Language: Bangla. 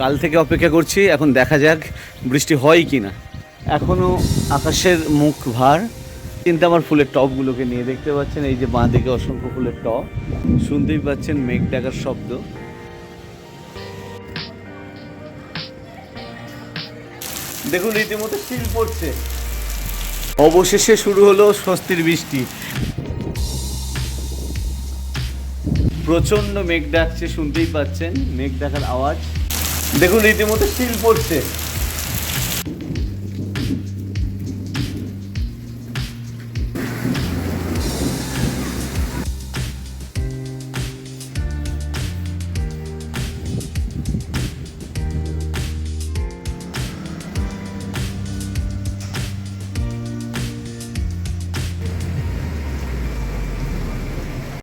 কাল থেকে অপেক্ষা করছি, এখন দেখা যাক বৃষ্টি হয় কি না এখনও আকাশের মুখ ভার, কিন্তু আমার ফুলের টবগুলোকে নিয়ে দেখতে পাচ্ছেন, এই যে বাঁ দিকে অসংখ্য ফুলের টব শুনতেই পাচ্ছেন মেঘ ডাকার শব্দ। দেখুন, রীতিমতো শিল পড়ছে। অবশেষে শুরু হলো স্বস্তির বৃষ্টি। প্রচণ্ড মেঘ ডাকছে, শুনতেই পাচ্ছেন মেঘ ডাকার আওয়াজ। দেখুন রীতিমতো শিল পড়ছে।